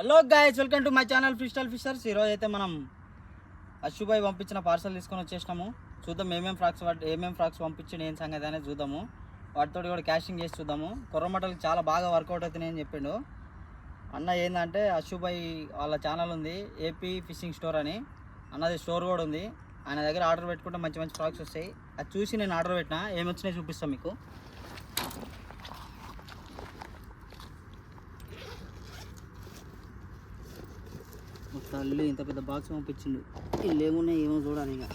Hello guys welcome to my channel Fistal Fishers ఈరోజు అయితే మనం అశుభాయ్ పంపించిన పార్సల్ తీసుకొని వచ్చేసినాము. చూద్దాం ఏమేం ఫ్రాక్స్ వాటి ఏమేం ఫ్రాక్స్ పంపించిండు ఏం సంగతి అనేది చూద్దాము. వాటితో కూడా క్యాషింగ్ చేసి చూద్దాము. కొర్రమటలకి చాలా బాగా వర్కౌట్ అవుతున్నాయని చెప్పిండు. అన్న ఏంటంటే అశుభాయ్ వాళ్ళ ఛానల్ ఉంది ఏపీ ఫిషింగ్ స్టోర్ అని. అన్నది స్టోర్ కూడా ఉంది. ఆయన దగ్గర ఆర్డర్ పెట్టుకుంటే మంచి మంచి ఫ్రాక్స్ వస్తాయి. అది చూసి నేను ఆర్డర్ పెట్టినా ఏమి వచ్చినాయి చూపిస్తాను మీకు. తల్లి ఇంత పెద్ద బాక్స్ పంపించిండు. వీళ్ళు ఏమున్నాయి ఏమో చూడాలి ఇక.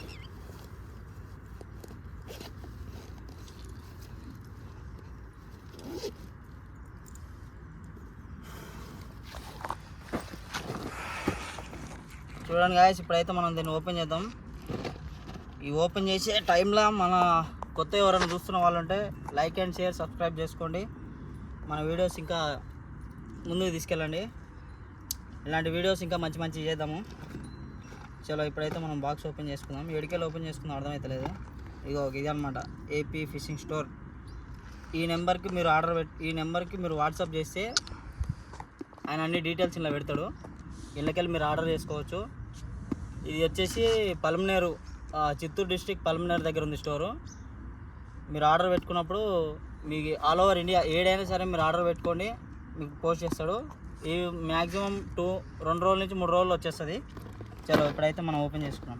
చూడండి గాయస్ ఇప్పుడైతే మనం దీన్ని ఓపెన్ చేద్దాం. ఈ ఓపెన్ చేసే టైంలో మన కొత్త ఎవరైనా చూస్తున్న వాళ్ళు ఉంటే లైక్ అండ్ షేర్ సబ్స్క్రైబ్ చేసుకోండి. మన వీడియోస్ ఇంకా ముందుకు తీసుకెళ్ళండి. ఇలాంటి వీడియోస్ ఇంకా మంచి మంచి చేద్దాము. చలో ఇప్పుడైతే మనం బాక్స్ ఓపెన్ చేసుకుందాం. ఎడికెళ్ళి ఓపెన్ చేసుకుందాం అర్థమవుతలేదు ఇగో ఇది అనమాట ఏపీ ఫిషింగ్ స్టోర్ ఈ నెంబర్కి మీరు ఆర్డర్ పెట్ ఈ నెంబర్కి మీరు వాట్సాప్ చేస్తే ఆయన అన్ని డీటెయిల్స్ ఇలా పెడతాడు. ఇళ్ళకెళ్ళి మీరు ఆర్డర్ చేసుకోవచ్చు. ఇది వచ్చేసి పలమనేరు చిత్తూరు డిస్టిక్ పలమనేరు దగ్గర ఉంది స్టోరు మీరు ఆర్డర్ పెట్టుకున్నప్పుడు మీకు ఆల్ ఓవర్ ఇండియా ఏడైనా సరే మీరు ఆర్డర్ పెట్టుకోండి మీకు పోస్ట్ చేస్తాడు. ఈ మ్యాక్సిమం టూ రెండు రోజుల నుంచి మూడు రోజులు వచ్చేస్తుంది. చలో ఇప్పుడైతే మనం ఓపెన్ చేసుకున్నాం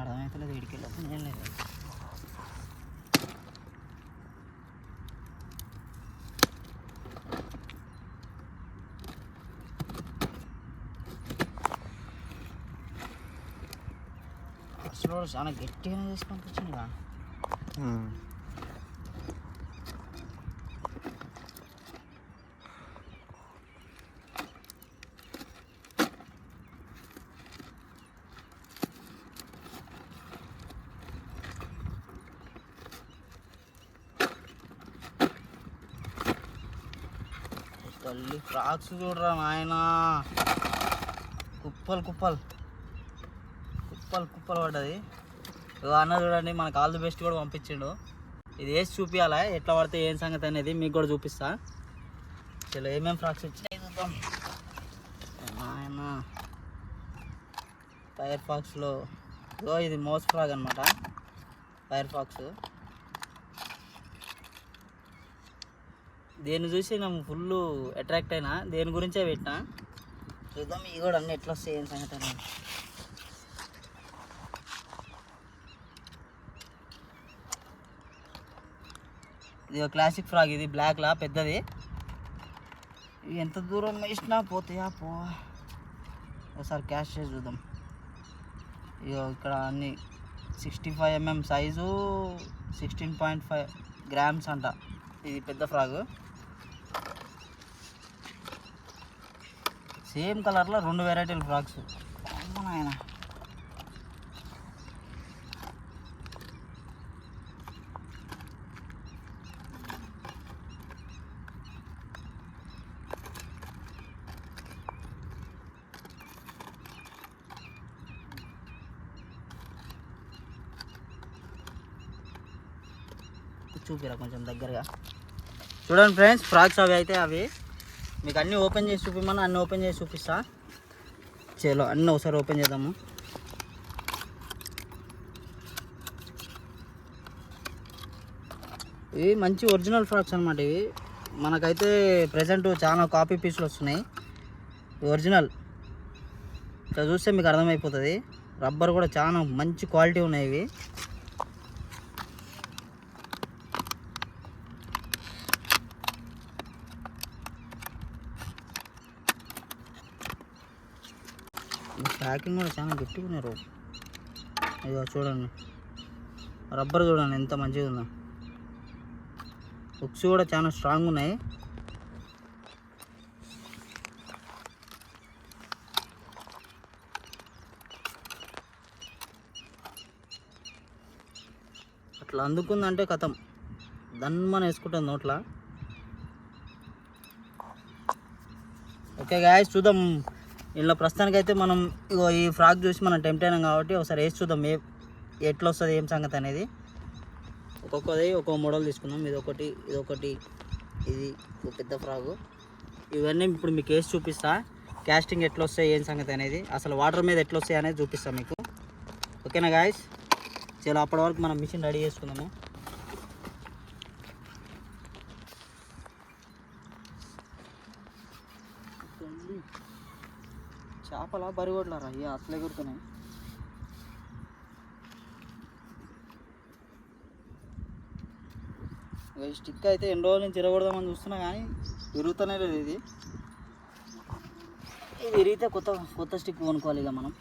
అర్థమవుతలేదు ఇడికి ఓపెన్ ఏం లేదు అసలు చాలా గట్టిగా చేసి పంపించింది తల్లి ఫ్రాక్స్ చూడరా నాయన. కుప్పలు కుప్పలు. కుప్పలు కుప్పలు పడ్డది. అన్న చూడండి మనకు ఆల్ ది బెస్ట్ కూడా పంపించిండు. ఇది వేసి చూపించాలా ఎట్లా పడితే ఏం సంగతి అనేది మీకు కూడా చూపిస్తా. చలో ఏమేమి ఫ్రాక్స్ వచ్చినాయి చూద్దాం. ఆయన ఫైర్ ఫాక్స్లో ఇగో ఇది మోస్ ఫ్రాక్ అనమాట ఫైర్ ఫాక్స్. దేన్ని చూసి నేను ఫుల్ అట్రాక్ట్ అయినా దేని గురించే పెట్టినా చూద్దాం ఇవి కూడా అన్నీ ఎట్లా వస్తాయి ఏం సంగతి అనేది. ఇది క్లాసిక్ ఫ్రాక్ ఇది బ్లాక్లా పెద్దది. ఎంత దూరం వేసినా పోతాయా? పో. ఒకసారి క్యాష్ చేసి చూద్దాం. ఇగో ఇక్కడ అన్ని sixty five MM size sixteen point five grams అంట. ఇది పెద్ద ఫ్రాక్ సేమ్ కలర్లో రెండు వెరైటీల ఫ్రాక్స్ అమ్మ చూపిరా కొంచెం దగ్గరగా. చూడండి ఫ్రెండ్స్ ఫ్రాక్స్ అవి అయితే అవి. మీకు అన్నీ ఓపెన్ చేసి చూపిమని అన్నీ ఓపెన్ చేసి చూపిస్తా. చేలో అన్నీ ఒకసారి ఓపెన్ చేద్దాము. ఇవి మంచి ఒరిజినల్ ఫ్రాక్స్ అనమాట ఇవి. మనకైతే ప్రజెంట్ చాలా కాపీ పీసులు వస్తున్నాయి. ఒరిజినల్. ఇట్లా చూస్తే మీకు అర్థమైపోతుంది. రబ్బర్ కూడా చాలా మంచి క్వాలిటీ ఉన్నాయి ఇవి. ప్యాకింగ్ కూడా చాలా గట్టిగా ఉన్నారు చూడండి. రబ్బర్ చూడండి ఎంత మంచిగా ఉందో. హుక్స్ కూడా చాలా స్ట్రాంగ్ ఉన్నాయి. అట్లా అందుకుందంటే కథం. దన్మని వేసుకుంటుంది నోట్ల. ఓకే గాయస్ చూద్దాం. ఇందులో ప్రస్తుతానికైతే మనం ఇగో ఈ ఫ్రాక్ చూసి మనం టెంప్ట్ అయినాం కాబట్టి ఒకసారి వేసి చూద్దాం ఏ ఎట్లా వస్తుంది ఏం సంగతి అనేది. ఒక్కొక్కది ఒక్కొక్క మోడల్ తీసుకుందాం. ఇది ఒకటి ఇది ఒకటి ఇది ఒక పెద్ద ఫ్రాగు ఇవన్నీ ఇప్పుడు మీకు వేసి చూపిస్తా. క్యాస్టింగ్ ఎట్లా వస్తాయి ఏం సంగతి అనేది. అసలు వాటర్ మీద ఎట్లా వస్తాయి అనేది చూపిస్తాను మీకు. ఓకేనా గాయస్ చాలా అప్పటి వరకు మనం మిషన్ రెడీ చేసుకుందాము. చేపల కొట్టలేరా అయ్యా అసలే గుర్తున్నాయి ఈ స్టిక్ అయితే ఎన్ని రోజుల నుంచి ఇరగొడదామని చూస్తున్నా కానీ విరుగుతూనే లేదు ఇది. ఇది విరిగితే కొత్త కొత్త స్టిక్ కొనుక్కోవాలి ఇక మనం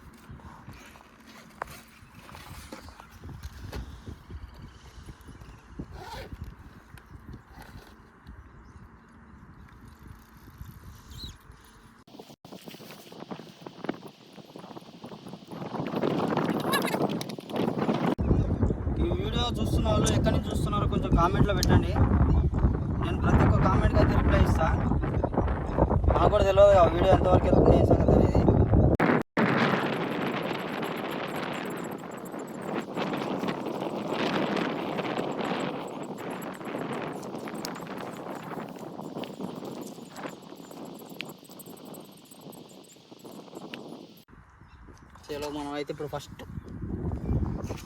ఈ వీడియో చూస్తున్న వాళ్ళు ఎక్కడి నుంచి చూస్తున్నారో కొంచెం కామెంట్లో పెట్టండి. నేను ప్రతి ఒక్క కామెంట్కి అయితే రిప్లై ఇస్తాను నాకు కూడా తెలియదు ఆ వీడియో ఎంతవరకు వెళ్తుంది సంగతి అనేది. మనం అయితే ఇప్పుడు ఫస్ట్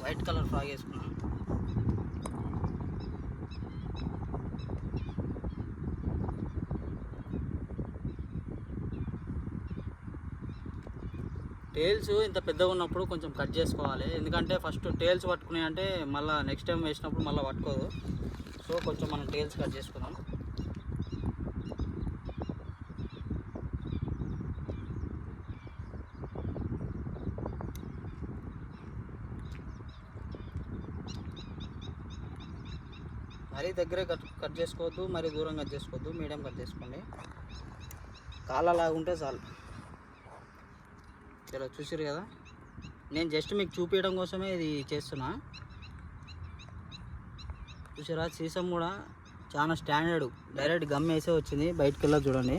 వైట్ కలర్ ఫ్రాగ్ వేసుకున్నాం. టేల్స్ ఇంత పెద్దగా ఉన్నప్పుడు కొంచెం కట్ చేసుకోవాలి. ఎందుకంటే ఫస్ట్ టేల్స్ పట్టుకున్నాయి అంటే మళ్ళీ నెక్స్ట్ టైం వేసినప్పుడు మళ్ళీ పట్టుకోదు. సో కొంచెం మనం టేల్స్ కట్ చేసుకుందాం. మరీ దగ్గరే కట్ కట్ చేసుకోవద్దు మరీ దూరం కట్ చేసుకోవద్దు మీడియం కట్ చేసుకోండి. కాళ్ళ లాగుంటే చాలు. ఇలా చూసారు కదా? నేను జస్ట్ మీకు చూపించడం కోసమే ఇది చేస్తున్నా. చూసారా సీసం కూడా చాలా స్టాండర్డ్ డైరెక్ట్ గమ్ వేసే వచ్చింది. బయటకు వెళ్ళా చూడండి.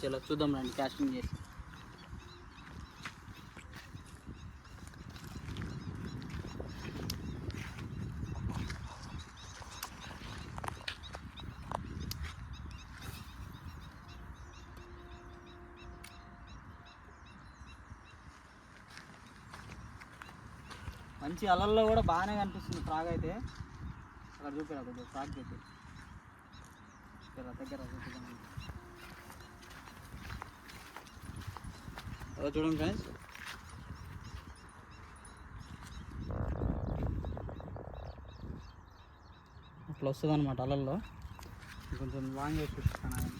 చాలా చూద్దాం రండి క్యాస్టింగ్ చేసి. మంచి అలల్లో కూడా బాగానే కనిపిస్తుంది ఫ్రాగ్ అయితే. అక్కడ చూపిరా కొంచెం ఫ్రాగ్ చెప్పి దగ్గర చూపిద్దాం. చూడండి ఫ్రెండ్స్. అట్లా వస్తుంది అనమాట అలల్లో. కొంచెం లాంగ్ వేసి చూపిస్తాను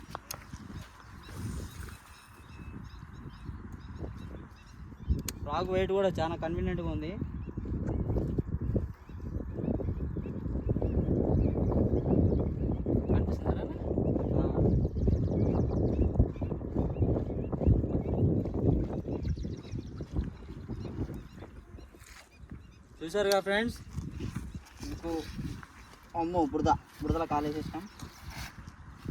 ఫ్రాగ్ వెయిట్ కూడా చాలా కన్వీనియంట్గా ఉంది. చూసారుగా ఫ్రెండ్స్? మీకు అమ్మో బురద. బురదలో కాలేసేసాం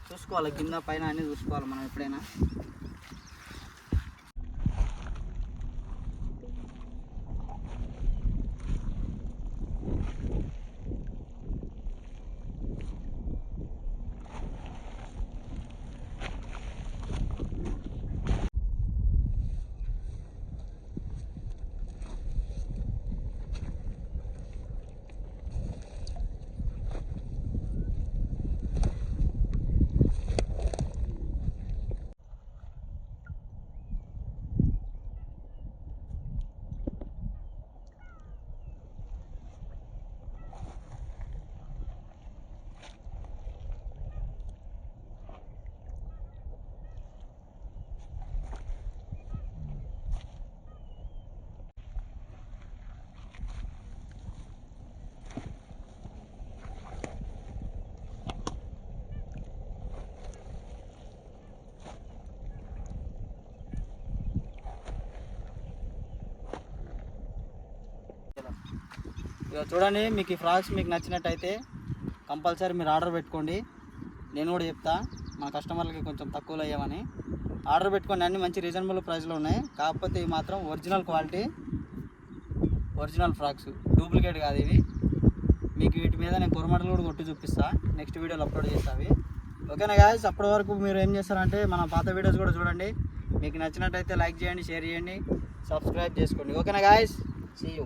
చూసుకోవాలి కింద పైన అన్నీ చూసుకోవాలి మనం ఎప్పుడైనా. చూడండి మీకు ఈ ఫ్రాక్స్ మీకు నచ్చినట్టయితే కంపల్సరీ మీరు ఆర్డర్ పెట్టుకోండి. నేను కూడా చెప్తా మన కస్టమర్లకి కొంచెం తక్కువలో అయ్యామని ఆర్డర్ పెట్టుకోండి అన్ని మంచి రీజనబుల్ ప్రైస్లో ఉన్నాయి. కాకపోతే ఇవి మాత్రం original quality original frogs. Duplicate కాదు ఇవి. మీకు వీటి మీద నేను కొరమటలు కూడా కొట్టి చూపిస్తా. నెక్స్ట్ వీడియోలో అప్లోడ్ చేస్తా అవి. ఓకేనా గాయస్ అప్పటి వరకు మీరు ఏం చేస్తారంటే మన పాత వీడియోస్ కూడా చూడండి. మీకు నచ్చినట్టయితే లైక్ చేయండి షేర్ చేయండి. సబ్స్క్రైబ్ చేసుకోండి. ఓకేనా గాయస్ సీ యూ